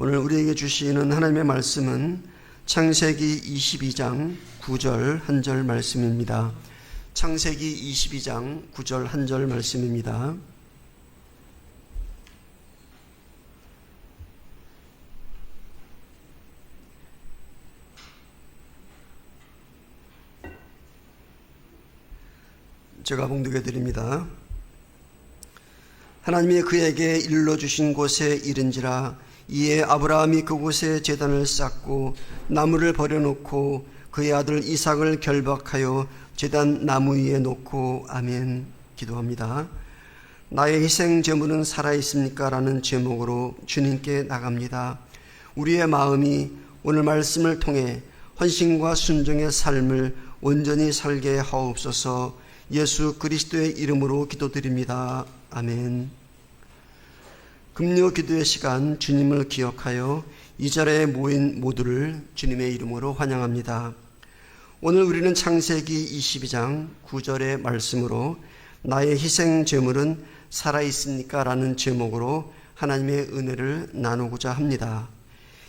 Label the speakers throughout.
Speaker 1: 오늘 우리에게 주시는 하나님의 말씀은 창세기 22장 9절 한 절 말씀입니다. 창세기 22장 9절 한 절 말씀입니다. 제가 봉독해 드립니다. 하나님이 그에게 일러 주신 곳에 이른지라 이에 아브라함이 그곳에 제단을 쌓고 나무를 버려놓고 그의 아들 이삭을 결박하여 제단 나무 위에 놓고 아멘 기도합니다. 나의 희생 제물은 살아 있습니까? 라는 제목으로 주님께 나갑니다. 우리의 마음이 오늘 말씀을 통해 헌신과 순종의 삶을 온전히 살게 하옵소서 예수 그리스도의 이름으로 기도드립니다. 아멘. 금요 기도의 시간 주님을 기억하여 이 자리에 모인 모두를 주님의 이름으로 환영합니다. 오늘 우리는 창세기 22장 9절의 말씀으로 나의 희생 제물은 살아 있습니까? 라는 제목으로 하나님의 은혜를 나누고자 합니다.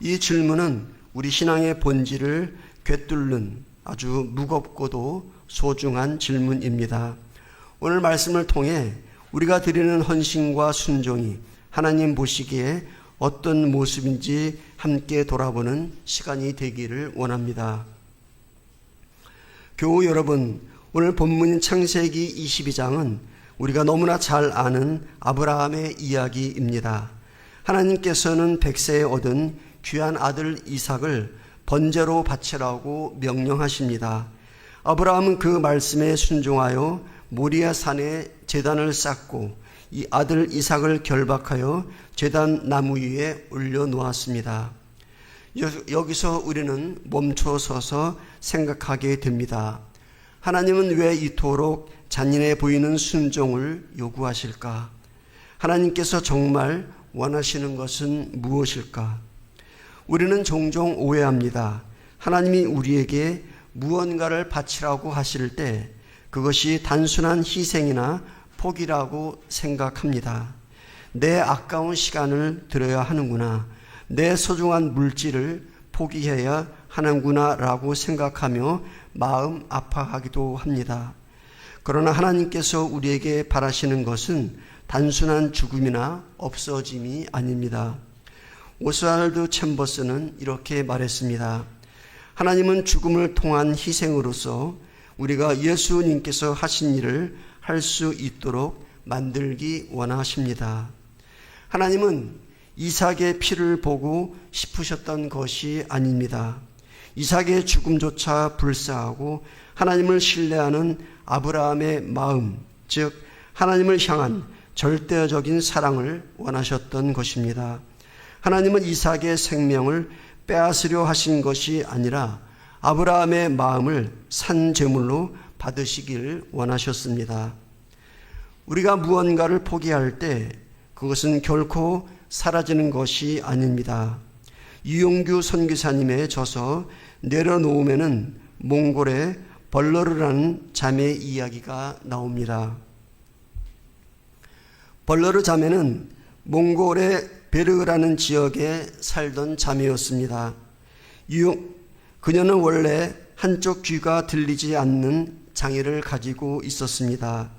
Speaker 1: 이 질문은 우리 신앙의 본질을 꿰뚫는 아주 무겁고도 소중한 질문입니다. 오늘 말씀을 통해 우리가 드리는 헌신과 순종이 하나님 보시기에 어떤 모습인지 함께 돌아보는 시간이 되기를 원합니다. 교우 여러분, 오늘 본문인 창세기 22장은 우리가 너무나 잘 아는 아브라함의 이야기입니다. 하나님께서는 백세에 얻은 귀한 아들 이삭을 번제로 바치라고 명령하십니다. 아브라함은 그 말씀에 순종하여 모리아 산에 제단을 쌓고 이 아들 이삭을 결박하여 제단 나무 위에 올려 놓았습니다. 여기서 우리는 멈춰 서서 생각하게 됩니다. 하나님은 왜 이토록 잔인해 보이는 순종을 요구하실까? 하나님께서 정말 원하시는 것은 무엇일까? 우리는 종종 오해합니다. 하나님이 우리에게 무언가를 바치라고 하실 때 그것이 단순한 희생이나 포기라고 생각합니다. 내 아까운 시간을 들여야 하는구나. 내 소중한 물질을 포기해야 하는구나 라고 생각하며 마음 아파하기도 합니다. 그러나 하나님께서 우리에게 바라시는 것은 단순한 죽음이나 없어짐이 아닙니다. 오스왈드 챔버스는 이렇게 말했습니다. 하나님은 죽음을 통한 희생으로서 우리가 예수님께서 하신 일을 할 수 있도록 만들기 원하십니다. 하나님은 이삭의 피를 보고 싶으셨던 것이 아닙니다. 이삭의 죽음조차 불사하고 하나님을 신뢰하는 아브라함의 마음, 즉 하나님을 향한 절대적인 사랑을 원하셨던 것입니다. 하나님은 이삭의 생명을 빼앗으려 하신 것이 아니라 아브라함의 마음을 산 제물로 받으시길 원하셨습니다. 우리가 무언가를 포기할 때 그것은 결코 사라지는 것이 아닙니다. 이용규 선교사님의 저서 내려놓으면은 몽골의 벌러르라는 자매 이야기가 나옵니다. 벌러르 자매는 몽골의 베르라는 지역에 살던 자매였습니다. 그녀는 원래 한쪽 귀가 들리지 않는 장애를 가지고 있었습니다.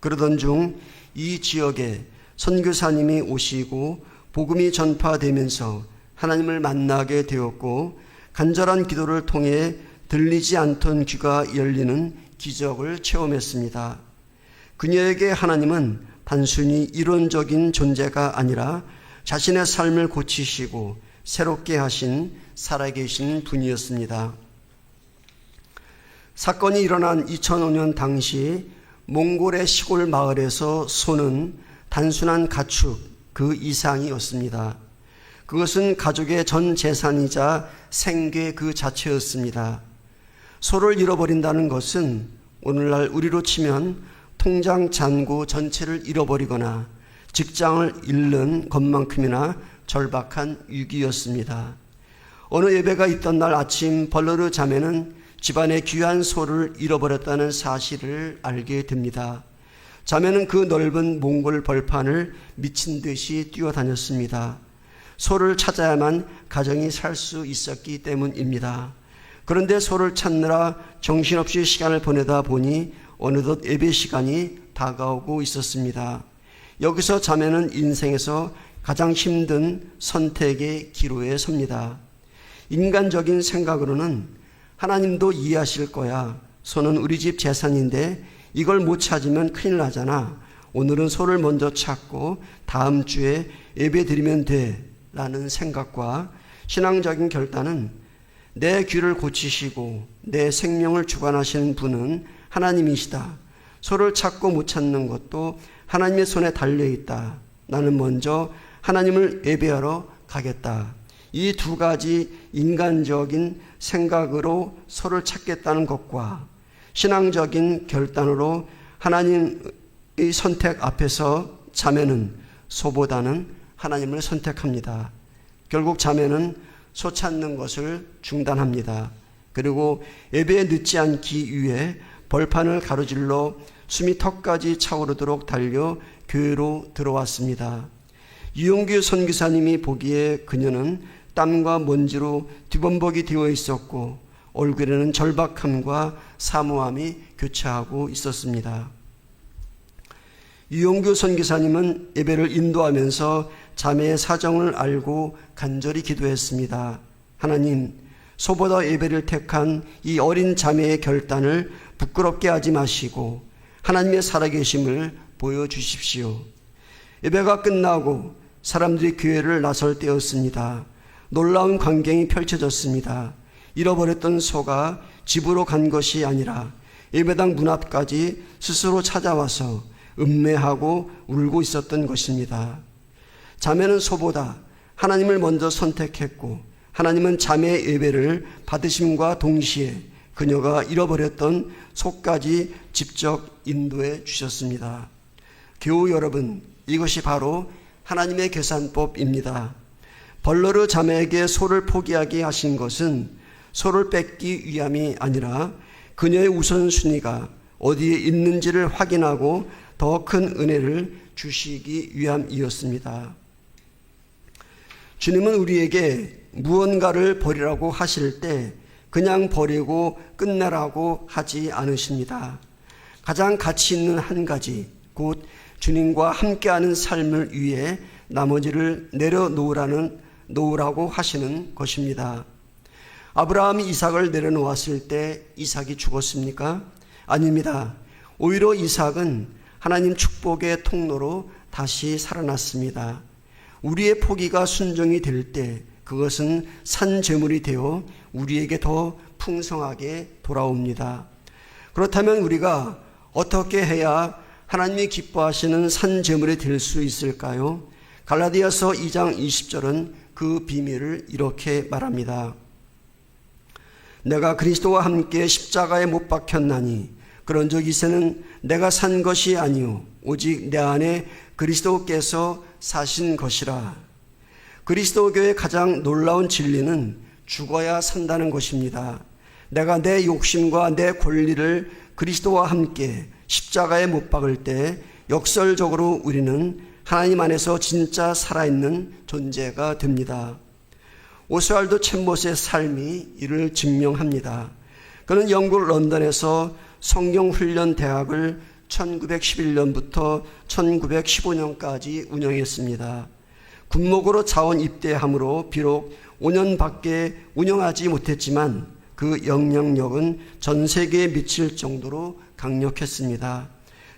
Speaker 1: 그러던 중 이 지역에 선교사님이 오시고 복음이 전파되면서 하나님을 만나게 되었고 간절한 기도를 통해 들리지 않던 귀가 열리는 기적을 체험했습니다. 그녀에게 하나님은 단순히 이론적인 존재가 아니라 자신의 삶을 고치시고 새롭게 하신 살아계신 분이었습니다. 사건이 일어난 2005년 당시 몽골의 시골 마을에서 소는 단순한 가축 그 이상이었습니다. 그것은 가족의 전 재산이자 생계 그 자체였습니다. 소를 잃어버린다는 것은 오늘날 우리로 치면 통장 잔고 전체를 잃어버리거나 직장을 잃는 것만큼이나 절박한 위기였습니다. 어느 예배가 있던 날 아침 벌러르 자매는 집안의 귀한 소를 잃어버렸다는 사실을 알게 됩니다. 자매는 그 넓은 몽골 벌판을 미친 듯이 뛰어다녔습니다. 소를 찾아야만 가정이 살 수 있었기 때문입니다. 그런데 소를 찾느라 정신없이 시간을 보내다 보니 어느덧 예배 시간이 다가오고 있었습니다. 여기서 자매는 인생에서 가장 힘든 선택의 기로에 섭니다. 인간적인 생각으로는 하나님도 이해하실 거야. 소는 우리 집 재산인데 이걸 못 찾으면 큰일 나잖아. 오늘은 소를 먼저 찾고 다음 주에 예배 드리면 돼. 라는 생각과 신앙적인 결단은 내 귀를 고치시고 내 생명을 주관하시는 분은 하나님이시다. 소를 찾고 못 찾는 것도 하나님의 손에 달려 있다. 나는 먼저 하나님을 예배하러 가겠다. 이 두 가지 인간적인 생각으로 소를 찾겠다는 것과 신앙적인 결단으로 하나님의 선택 앞에서 자매는 소보다는 하나님을 선택합니다. 결국 자매는 소 찾는 것을 중단합니다. 그리고 예배에 늦지 않기 위해 벌판을 가로질러 숨이 턱까지 차오르도록 달려 교회로 들어왔습니다. 유용규 선교사님이 보기에 그녀는 땀과 먼지로 뒤범벅이 되어 있었고 얼굴에는 절박함과 사모함이 교차하고 있었습니다. 유용규 선교사님은 예배를 인도하면서 자매의 사정을 알고 간절히 기도했습니다. 하나님, 소보다 예배를 택한 이 어린 자매의 결단을 부끄럽게 하지 마시고 하나님의 살아계심을 보여주십시오. 예배가 끝나고 사람들이 교회를 나설 때였습니다. 놀라운 광경이 펼쳐졌습니다. 잃어버렸던 소가 집으로 간 것이 아니라 예배당 문 앞까지 스스로 찾아와서 음매하고 울고 있었던 것입니다. 자매는 소보다 하나님을 먼저 선택했고 하나님은 자매의 예배를 받으심과 동시에 그녀가 잃어버렸던 소까지 직접 인도해 주셨습니다. 교우 여러분, 이것이 바로 하나님의 계산법입니다. 벌러르 자매에게 소를 포기하게 하신 것은 소를 뺏기 위함이 아니라 그녀의 우선순위가 어디에 있는지를 확인하고 더 큰 은혜를 주시기 위함이었습니다. 주님은 우리에게 무언가를 버리라고 하실 때 그냥 버리고 끝내라고 하지 않으십니다. 가장 가치 있는 한 가지, 곧 주님과 함께하는 삶을 위해 나머지를 내려놓으라는 놓으라고 하시는 것입니다. 아브라함이 이삭을 내려놓았을 때 이삭이 죽었습니까? 아닙니다. 오히려 이삭은 하나님 축복의 통로로 다시 살아났습니다. 우리의 포기가 순종이 될 때 그것은 산 제물이 되어 우리에게 더 풍성하게 돌아옵니다. 그렇다면 우리가 어떻게 해야 하나님이 기뻐하시는 산 제물이 될 수 있을까요? 갈라디아서 2장 20절은 그 비밀을 이렇게 말합니다. 내가 그리스도와 함께 십자가에 못 박혔나니 그런적 이새는 내가 산 것이 아니요 오직 내 안에 그리스도께서 사신 것이라. 그리스도교의 가장 놀라운 진리는 죽어야 산다는 것입니다. 내가 내 욕심과 내 권리를 그리스도와 함께 십자가에 못 박을 때 역설적으로 우리는 하나님 안에서 진짜 살아있는 존재가 됩니다. 오스왈드 챔버스의 삶이 이를 증명합니다. 그는 영국 런던에서 성경훈련 대학을 1911년부터 1915년까지 운영했습니다. 군목으로 자원 입대함으로 비록 5년밖에 운영하지 못했지만 그 영향력은 전 세계에 미칠 정도로 강력했습니다.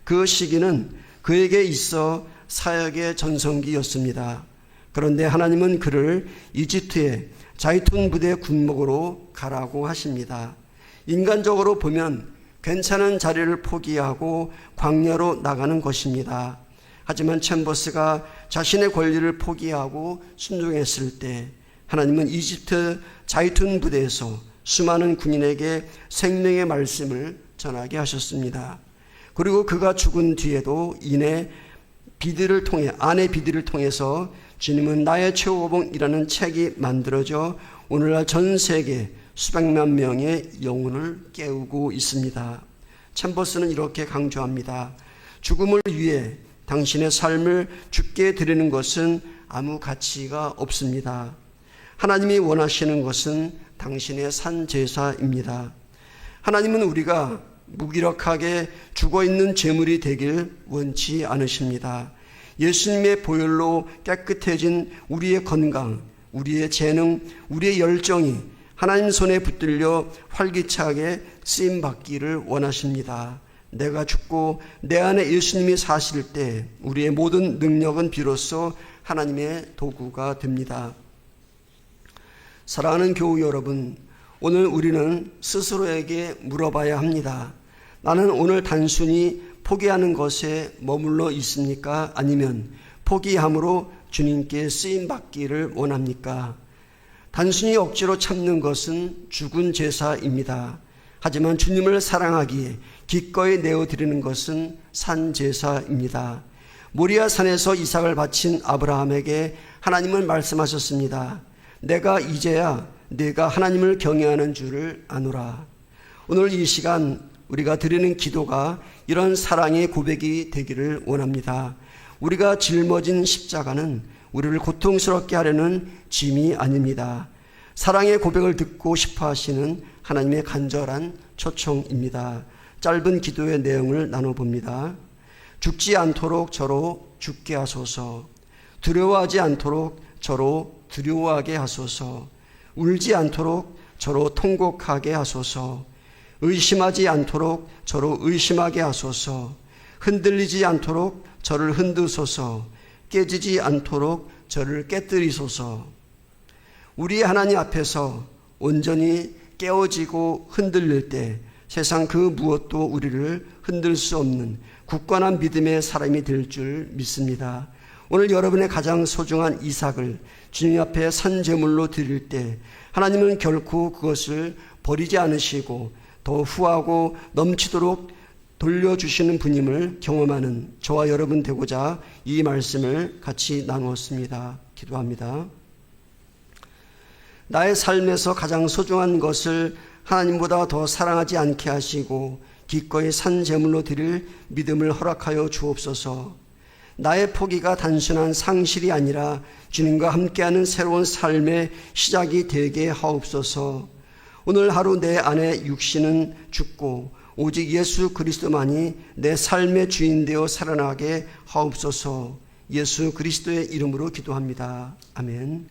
Speaker 1: 그 시기는 그에게 있어 사역의 전성기였습니다. 그런데 하나님은 그를 이집트의 자이툰 부대 군목으로 가라고 하십니다. 인간적으로 보면 괜찮은 자리를 포기하고 광야로 나가는 것입니다. 하지만 챔버스가 자신의 권리를 포기하고 순종했을 때 하나님은 이집트 자이툰 부대에서 수많은 군인에게 생명의 말씀을 전하게 하셨습니다. 그리고 그가 죽은 뒤에도 이내 비디를 통해 아내 비디를 통해서 주님은 나의 최후봉이라는 책이 만들어져 오늘날 전 세계 수백만 명의 영혼을 깨우고 있습니다. 챔버스는 이렇게 강조합니다. 죽음을 위해 당신의 삶을 죽게 드리는 것은 아무 가치가 없습니다. 하나님이 원하시는 것은 당신의 산 제사입니다. 하나님은 우리가 무기력하게 죽어 있는 재물이 되길 원치 않으십니다. 예수님의 보혈로 깨끗해진 우리의 건강, 우리의 재능, 우리의 열정이 하나님 손에 붙들려 활기차게 쓰임 받기를 원하십니다. 내가 죽고 내 안에 예수님이 사실 때 우리의 모든 능력은 비로소 하나님의 도구가 됩니다. 사랑하는 교우 여러분, 오늘 우리는 스스로에게 물어봐야 합니다. 나는 오늘 단순히 포기하는 것에 머물러 있습니까? 아니면 포기함으로 주님께 쓰임 받기를 원합니까? 단순히 억지로 참는 것은 죽은 제사입니다. 하지만 주님을 사랑하기에 기꺼이 내어드리는 것은 산 제사입니다. 모리아 산에서 이삭을 바친 아브라함에게 하나님은 말씀하셨습니다. 내가 이제야 내가 하나님을 경외하는 줄을 아노라. 오늘 이 시간 우리가 드리는 기도가 이런 사랑의 고백이 되기를 원합니다. 우리가 짊어진 십자가는 우리를 고통스럽게 하려는 짐이 아닙니다. 사랑의 고백을 듣고 싶어 하시는 하나님의 간절한 초청입니다. 짧은 기도의 내용을 나눠봅니다. 죽지 않도록 저로 죽게 하소서. 두려워하지 않도록 저로 두려워하게 하소서. 울지 않도록 저로 통곡하게 하소서. 의심하지 않도록 저로 의심하게 하소서. 흔들리지 않도록 저를 흔드소서. 깨지지 않도록 저를 깨뜨리소서. 우리 하나님 앞에서 온전히 깨어지고 흔들릴 때 세상 그 무엇도 우리를 흔들 수 없는 굳건한 믿음의 사람이 될 줄 믿습니다. 오늘 여러분의 가장 소중한 이삭을 주님 앞에 산제물로 드릴 때 하나님은 결코 그것을 버리지 않으시고 더 후하고 넘치도록 돌려주시는 분임을 경험하는 저와 여러분 되고자 이 말씀을 같이 나누었습니다. 기도합니다. 나의 삶에서 가장 소중한 것을 하나님보다 더 사랑하지 않게 하시고 기꺼이 산 제물로 드릴 믿음을 허락하여 주옵소서. 나의 포기가 단순한 상실이 아니라 주님과 함께하는 새로운 삶의 시작이 되게 하옵소서. 오늘 하루 내 안에 육신은 죽고 오직 예수 그리스도만이 내 삶의 주인 되어 살아나게 하옵소서. 예수 그리스도의 이름으로 기도합니다. 아멘.